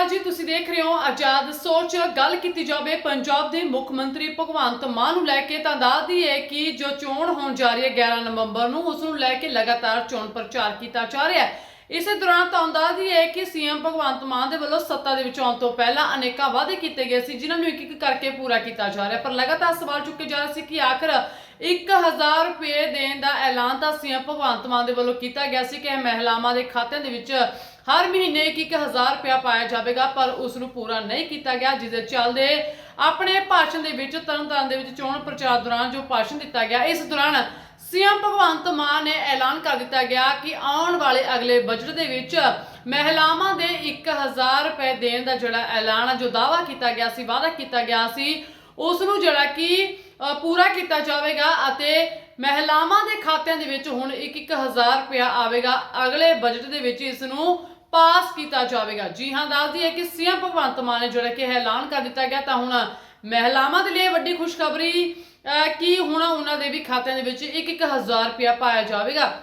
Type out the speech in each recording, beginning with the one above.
ਅਕਾਲ ਜੀ, ਤੁਸੀਂ ਦੇਖ ਰਹੇ ਹੋ ਆਜ਼ਾਦ ਸੋਚ। ਗੱਲ ਕੀਤੀ ਜਾਵੇ ਪੰਜਾਬ ਦੇ ਮੁੱਖ ਮੰਤਰੀ ਭਗਵੰਤ ਮਾਨ ਨੂੰ ਲੈ ਕੇ, ਤਾਂ ਦੱਸਦੀ ਹੈ ਕਿ ਜੋ ਚੋਣ ਹੋਣ ਜਾ ਰਹੀ ਹੈ 11 ਨਵੰਬਰ ਨੂੰ, ਉਸ ਨੂੰ ਲੈ ਕੇ ਲਗਾਤਾਰ ਚੋਣ ਪ੍ਰਚਾਰ ਕੀਤਾ ਜਾ ਰਿਹਾ ਹੈ। ਇਸੇ ਦੌਰਾਨ ਤਾਂ ਦੱਸਦੀ ਹੈ ਕਿ ਸੀਐਮ ਭਗਵੰਤ ਮਾਨ ਦੇ ਵੱਲੋਂ ਸੱਤਾ ਦੇ ਵਿੱਚ ਆਉਣ ਤੋਂ ਪਹਿਲਾਂ ਅਨੇਕਾਂ ਵਾਅਦੇ ਕੀਤੇ ਗਏ ਸੀ, ਜਿਨ੍ਹਾਂ ਨੂੰ ਇੱਕ ਇੱਕ ਕਰਕੇ ਪੂਰਾ ਕੀਤਾ ਜਾ ਰਿਹਾ ਪਰ ਲਗਾਤਾਰ ਸਵਾਲ ਚੁੱਕੇ ਜਾ ਰਹੇ ਸੀ ਕਿ ਆਖਰ 1000 ਰੁਪਏ ਦੇਣ ਦਾ ਐਲਾਨ ਤਾਂ ਸੀਐਮ ਭਗਵੰਤ ਮਾਨ ਦੇ ਵੱਲੋਂ ਕੀਤਾ ਗਿਆ ਸੀ ਕਿ ਇਹ ਮਹਿਲਾਵਾਂ ਦੇ ਖਾਤਿਆਂ ਦੇ ਵਿੱਚ ਹਰ ਮਹੀਨੇ 1000 ਰੁਪਇਆ ਪਾਇਆ ਜਾਵੇਗਾ, ਪਰ ਉਸ ਨੂੰ ਪੂਰਾ ਨਹੀਂ ਕੀਤਾ ਗਿਆ, ਜਿਸ ਦੇ ਚੱਲਦੇ ਆਪਣੇ ਭਾਸ਼ਣ ਦੇ ਵਿੱਚ, ਤਰਨਤਾਰਨ ਦੇ ਵਿੱਚ ਚੋਣ ਪ੍ਰਚਾਰ ਦੌਰਾਨ ਜੋ ਭਾਸ਼ਣ ਦਿੱਤਾ ਗਿਆ, ਇਸ ਦੌਰਾਨ ਸੀਐਮ ਭਗਵੰਤ ਮਾਨ ਨੇ ਐਲਾਨ ਕਰ ਦਿੱਤਾ ਗਿਆ ਕਿ ਆਉਣ ਵਾਲੇ ਅਗਲੇ ਬਜਟ ਦੇ ਵਿੱਚ ਮਹਿਲਾਵਾਂ ਦੇ 1000 ਰੁਪਏ ਦੇਣ ਦਾ ਜਿਹੜਾ ਐਲਾਨ ਆ, ਜੋ ਦਾਵਾ ਕੀਤਾ ਗਿਆ ਸੀ ਵਾਅਦਾ ਕੀਤਾ ਗਿਆ ਸੀ ਉਸ ਨੂੰ ਜਿਹੜਾ ਕਿ ਪੂਰਾ ਕੀਤਾ ਜਾਵੇਗਾ ਅਤੇ ਮਹਿਲਾਵਾਂ ਦੇ ਖਾਤਿਆਂ ਦੇ ਵਿੱਚ ਹੁਣ 1-1000 ਰੁਪਇਆ ਆਵੇਗਾ। ਅਗਲੇ ਬਜਟ ਦੇ ਵਿੱਚ ਇਸ ਨੂੰ ਪਾਸ ਕੀਤਾ ਜਾਵੇਗਾ। ਜੀ ਹਾਂ ਦੱਸਦੀ ਹੈ ਕਿ ਸੀਐਮ ਭਗਵੰਤ ਮਾਨ ਨੇ ਜਿਹੜਾ ਕਿ ਐਲਾਨ ਕਰ ਦਿੱਤਾ ਗਿਆ ਤਾਂ ਹੁਣ ਮਹਿਲਾਵਾਂ ਦੇ ਲਈ ਵੱਡੀ ਖੁਸ਼ਖਬਰੀ ਅ, ਕਿ ਹੁਣ ਉਹਨਾਂ ਦੇ ਵੀ ਖਾਤਿਆਂ ਦੇ ਵਿੱਚ 1-1000 ਰੁਪਇਆ ਪਾਇਆ ਜਾਵੇਗਾ?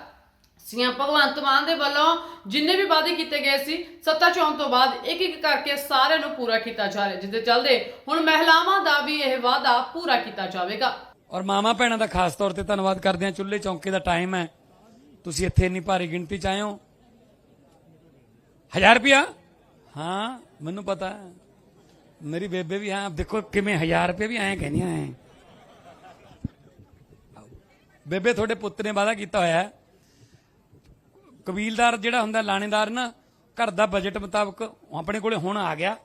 ਸੀਐਮ ਭਗਵੰਤ ਮਾਨ ਦੇ ਵੱਲੋਂ ਜਿੰਨੇ ਵੀ ਵਾਅਦੇ ਕੀਤੇ ਗਏ ਸੀ ਸੱਤਾ ਚੋਣ ਤੋਂ ਬਾਅਦ ਇੱਕ ਇੱਕ ਕਰਕੇ ਸਾਰਿਆਂ ਨੂੰ ਪੂਰਾ ਕੀਤਾ ਜਾ ਰਿਹਾ ਜਿਸ ਦੇ ਚੱਲਦੇ ਹੁਣ ਮਹਿਲਾਵਾਂ ਦਾ ਵੀ ਇਹ ਵਾਅਦਾ ਪੂਰਾ ਕੀਤਾ ਜਾਵੇਗਾ। ਔਰ ਮਾਮਾ ਭੈਣਾਂ ਦਾ ਖਾਸ ਤੌਰ ਤੇ ਧੰਨਵਾਦ ਕਰਦੇ ਹਾਂ। ਚੁੱਲ੍ਹੇ ਚੌਂਕੇ ਦਾ ਟਾਈਮ ਹੈ। ਤੁਸੀਂ ਇੱਥੇ ਇੰਨੀ ਭਾਰੀ ਗਿਣਤੀ ਚ ਆਏ ਹੋ। ਹਜ਼ਾਰ ਰੁਪਿਆ ਹਾਂ ਮੈਨੂੰ ਪਤਾ ਹੈ। ਮੇਰੀ ਬੇਬੇ ਵੀ ਆ ਦੇਖੋ ਕਿਵੇਂ ਹਜ਼ਾਰ ਰੁਪਏ ਵੀ ਆਏ ਕਹਿੰਦੀਆਂ ਐ। ਬੇਬੇ, ਤੁਹਾਡੇ ਪੁੱਤ ਨੇ ਵਾਅਦਾ ਕੀਤਾ ਹੋਇਆ ਹੈ। ਕਬੀਲਦਾਰ ਜਿਹੜਾ ਹੁੰਦਾ, ਲਾਣੇਦਾਰ ਨਾ, ਘਰ ਦਾ ਬਜਟ ਮੁਤਾਬਕ ਆਪਣੇ ਕੋਲੇ ਹੁਣ ਆ ਗਿਆ।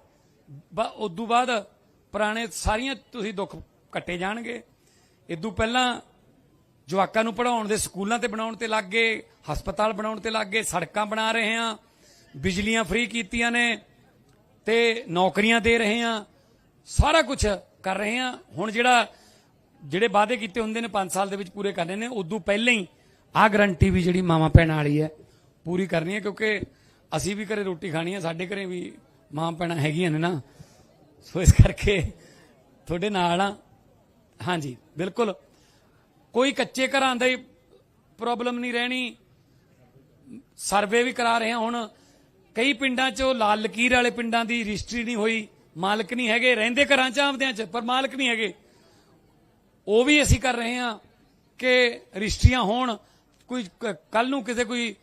ਬਾ, ਉਦੋਂ ਬਾਅਦ ਪੁਰਾਣੇ ਸਾਰੀਆਂ ਤੁਸੀਂ ਦੁੱਖ ਕੱਟੇ ਜਾਣਗੇ। ਇਦੋਂ ਪਹਿਲਾਂ ਜਵਾਕਾਂ ਨੂੰ ਪੜਾਉਣ ਦੇ ਸਕੂਲਾਂ ਤੇ ਬਣਾਉਣ ਤੇ ਲੱਗ ਗਏ, ਹਸਪਤਾਲ ਬਣਾਉਣ ਤੇ ਲੱਗ ਗਏ, ਸੜਕਾਂ ਬਣਾ ਰਹੇ ਆ ਬਿਜਲੀਆਂ ਫ੍ਰੀ ਕੀਤੀਆਂ ਨੇ। ਤੇ ਨੌਕਰੀਆਂ ਦੇ ਰਹੇ ਆ ਸਾਰਾ ਕੁਝ ਕਰ ਰਹੇ ਆ ਹੁਣ ਜਿਹੜਾ, ਜਿਹੜੇ ਵਾਅਦੇ ਕੀਤੇ ਹੁੰਦੇ ਨੇ 5 ਸਾਲ ਦੇ ਵਿੱਚ ਪੂਰੇ ਕਰਨੇ ਨੇ, ਉਦੋਂ ਪਹਿਲਾਂ ਹੀ ਆ ਗਰੰਟੀ ਵੀ ਜਿਹੜੀ ਮਾਮਾ ਭੈਣਾਂ ਵਾਲੀ ਹੈ, ਪੂਰੀ ਕਰਨੀ ਹੈ, ਕਿਉਂਕਿ ਅਸੀਂ ਵੀ ਘਰੇ ਰੋਟੀ ਖਾਣੀ ਹੈ, ਸਾਡੇ ਘਰੇ ਵੀ ਮਾਂ ਭੈਣਾਂ ਹੈਗੀਆਂ ਨੇ ਨਾ। ਸੋ ਇਸ ਕਰਕੇ ਤੁਹਾਡੇ ਨਾਲ ਆ। ਹਾਂਜੀ, ਬਿਲਕੁਲ। ਕੋਈ ਕੱਚੇ ਘਰਾਂ ਦਾ ਹੀ ਪ੍ਰੋਬਲਮ ਨਹੀਂ ਰਹਿਣੀ। ਸਰਵੇ ਵੀ ਕਰਾ ਰਹੇ ਹਾਂ ਹੁਣ। ਕਈ ਪਿੰਡਾਂ 'ਚ ਉਹ ਲਾਲ ਲਕੀਰ ਵਾਲੇ ਪਿੰਡਾਂ ਦੀ ਰਜਿਸਟਰੀ ਨਹੀਂ ਹੋਈ, ਮਾਲਕ ਨਹੀਂ ਹੈਗੇ, ਰਹਿੰਦੇ ਘਰਾਂ 'ਚ ਆਪਦਿਆਂ 'ਚ, ਪਰ ਮਾਲਕ ਨਹੀਂ ਹੈਗੇ। ਉਹ ਵੀ ਅਸੀਂ ਕਰ ਰਹੇ ਹਾਂ ਕਿ ਰਜਿਸਟਰੀਆਂ ਹੋਣ, ਕੋਈ ਕੱਲ ਨੂੰ ਕਿਸੇ ਕੋਈ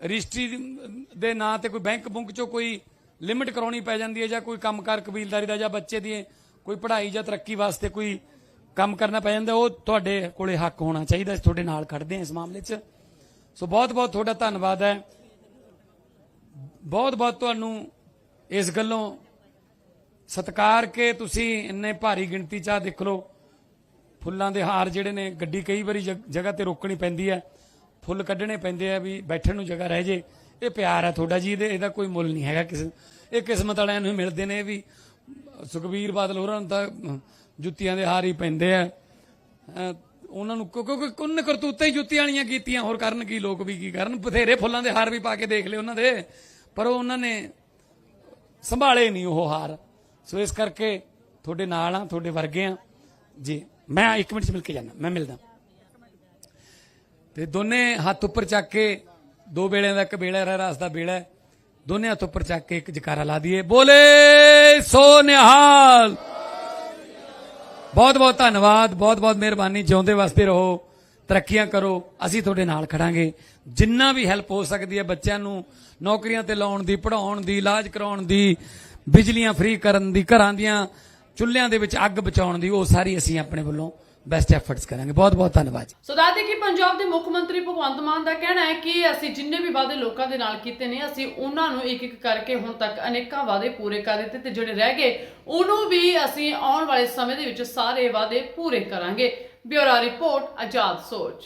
ਰਜਿਸਟਰੀ ਦੇ ਨਾਂ ਤੇ ਕੋਈ ਬੈਂਕ ਬੁੰਕ ਚੋਂ ਕੋਈ ਲਿਮਿਟ ਕਰਾਉਣੀ ਪੈ ਜਾਂਦੀ ਹੈ ਜਾਂ ਕੋਈ ਕੰਮਕਾਰ ਕਬੀਲਦਾਰੀ ਦਾ ਜਾਂ ਬੱਚੇ ਦੀ ਕੋਈ ਪੜ੍ਹਾਈ ਜਾਂ ਤਰੱਕੀ ਵਾਸਤੇ ਕੋਈ ਕੰਮ ਕਰਨਾ ਪੈ ਜਾਂਦਾ, ਉਹ ਤੁਹਾਡੇ ਕੋਲੇ ਹੱਕ ਹੋਣਾ ਚਾਹੀਦਾ, ਅਸੀਂ ਤੁਹਾਡੇ ਨਾਲ ਖੜਦੇ ਹਾਂ ਇਸ ਮਾਮਲੇ 'ਚ। ਸੋ ਬਹੁਤ ਬਹੁਤ ਤੁਹਾਡਾ ਧੰਨਵਾਦ ਹੈ। ਬਹੁਤ ਬਹੁਤ ਤੁਹਾਨੂੰ ਇਸ ਗੱਲੋਂ ਸਤਿਕਾਰ ਕੇ ਤੁਸੀਂ ਇੰਨੇ ਭਾਰੀ ਗਿਣਤੀ ਚ ਆ ਦੇਖ ਲਓ। ਫੁੱਲਾਂ ਦੇ ਹਾਰ ਜਿਹੜੇ ਨੇ, ਗੱਡੀ ਕਈ ਵਾਰੀ ਜਗ- ਜਗ੍ਹਾ ਤੇ ਰੋਕਣੀ ਪੈਂਦੀ ਹੈ। ਫੁੱਲ ਕੱਢਣੇ ਪੈਂਦੇ ਆ ਵੀ ਬੈਠਣ ਨੂੰ ਜਗ੍ਹਾ ਰਹਿ ਜੇ। ਇਹ ਪਿਆਰ ਹੈ ਤੁਹਾਡਾ ਜੀ, ਇਹਦੇ, ਇਹਦਾ ਕੋਈ ਮੁੱਲ ਨਹੀਂ ਹੈਗਾ। ਕਿਸੇ, ਇਹ ਕਿਸਮਤ ਵਾਲਿਆਂ ਨੂੰ ਹੀ ਮਿਲਦੇ ਨੇ ਵੀ ਸੁਖਬੀਰ ਬਾਦਲ ਹੋਰਾਂ ਨੂੰ ਤਾਂ ਜੁੱਤੀਆਂ ਦੇ ਹਾਰ ਹੀ ਪੈਂਦੇ ਆ। ਉਹਨਾਂ ਨੂੰ ਕਿਉਂਕਿ ਕਿਉਂਕਿ ਉਹਨੇ ਕਰਤੂਤਾਂ ਹੀ ਜੁੱਤੀਆਂ ਵਾਲੀਆਂ ਕੀਤੀਆਂ। ਹੋਰ ਕਰਨ ਕੀ ਲੋਕ ਵੀ ਕੀ ਕਰਨ? ਬਥੇਰੇ ਫੁੱਲਾਂ ਦੇ ਹਾਰ ਵੀ ਪਾ ਕੇ ਦੇਖ ਲਏ ਉਹਨਾਂ ਦੇ। ਪਰ ਉਹਨਾਂ ਨੇ ਸੰਭਾਲੇ ਨਹੀਂ ਉਹ ਹਾਰ। ਸੋ ਇਸ ਕਰਕੇ ਤੁਹਾਡੇ ਨਾਲ ਆ ਤੁਹਾਡੇ ਵਰਗੇ ਆ ਜੀ, ਮੈਂ ਇੱਕ ਮਿੰਟ ਚ ਮਿਲ ਕੇ ਜਾਣਾ ਮੈਂ ਮਿਲਦਾ। ਤੇ ਦੋਨੇ ਹੱਥ ਉੱਪਰ ਚੱਕ ਕੇ ਦੋ ਵੇਲਿਆਂ ਦਾ ਇੱਕ ਵੇਲਾ ਰਹਿ ਰਾਸ ਦਾ ਵੇਲਾ ਦੋਨੇ ਹੱਥ ਉੱਪਰ ਚੱਕ ਕੇ ਇੱਕ ਜਕਾਰਾ ਲਾ ਦਈਏ। ਬੋਲੇ ਸੋ ਨਿਹਾਲ! ਬਹੁਤ ਬਹੁਤ ਧੰਨਵਾਦ ਬਹੁਤ ਬਹੁਤ ਮਿਹਰਬਾਨੀ, ਜਿਉਂਦੇ ਵਾਸਤੇ ਰਹੋ। ਤਰੱਕੀਆਂ ਕਰੋ, ਅਸੀਂ ਤੁਹਾਡੇ ਨਾਲ ਖੜਾਂਗੇ। ਜਿੰਨਾ ਵੀ ਹੈਲਪ ਹੋ ਸਕਦੀ ਹੈ ਬੱਚਿਆਂ ਨੂੰ, ਨੌਕਰੀਆਂ ਤੇ ਲਾਉਣ ਦੀ ਪੜਾਉਣ ਦੀ, ਇਲਾਜ ਕਰਾਉਣ ਦੀ, ਬਿਜਲੀਆਂ ਫ੍ਰੀ ਕਰਨ ਦੀ, ਘਰਾਂ ਦੀਆਂ ਚੁੱਲ੍ਹਿਆਂ ਦੇ ਵਿੱਚ ਅੱਗ ਬਚਾਉਣ ਦੀ, ਉਹ ਸਾਰੀ ਅਸੀਂ ਆਪਣੇ ਵੱਲੋਂ ਬੈਸਟ ਐਫਰਟਸ ਕਰਾਂਗੇ। ਬਹੁਤ ਬਹੁਤ ਧੰਨਵਾਦ ਸੋ ਦੱਸਦੇ ਕਿ ਪੰਜਾਬ ਦੇ ਮੁੱਖ ਮੰਤਰੀ ਭਗਵੰਤ ਮਾਨ ਦਾ ਕਹਿਣਾ ਹੈ ਕਿ ਅਸੀਂ ਜਿੰਨੇ ਵੀ ਵਾਅਦੇ ਲੋਕਾਂ ਦੇ ਨਾਲ ਕੀਤੇ ਨੇ, ਅਸੀਂ ਉਹਨਾਂ ਨੂੰ ਇੱਕ ਇੱਕ ਕਰਕੇ ਹੁਣ ਤੱਕ ਅਨੇਕਾਂ ਵਾਅਦੇ ਪੂਰੇ ਕਰ ਦਿੱਤੇ ਤੇ ਜਿਹੜੇ ਰਹਿ ਗਏ, ਉਹਨੂੰ ਵੀ ਅਸੀਂ ਆਉਣ ਵਾਲੇ ਸਮੇਂ ਦੇ ਵਿੱਚ ਸਾਰੇ ਵਾਅਦੇ ਪੂਰੇ ਕਰਾਂਗੇ। ਬਿਊਰੋ ਰਿਪੋਰਟ ਆਜ਼ਾਦ ਸੋਚ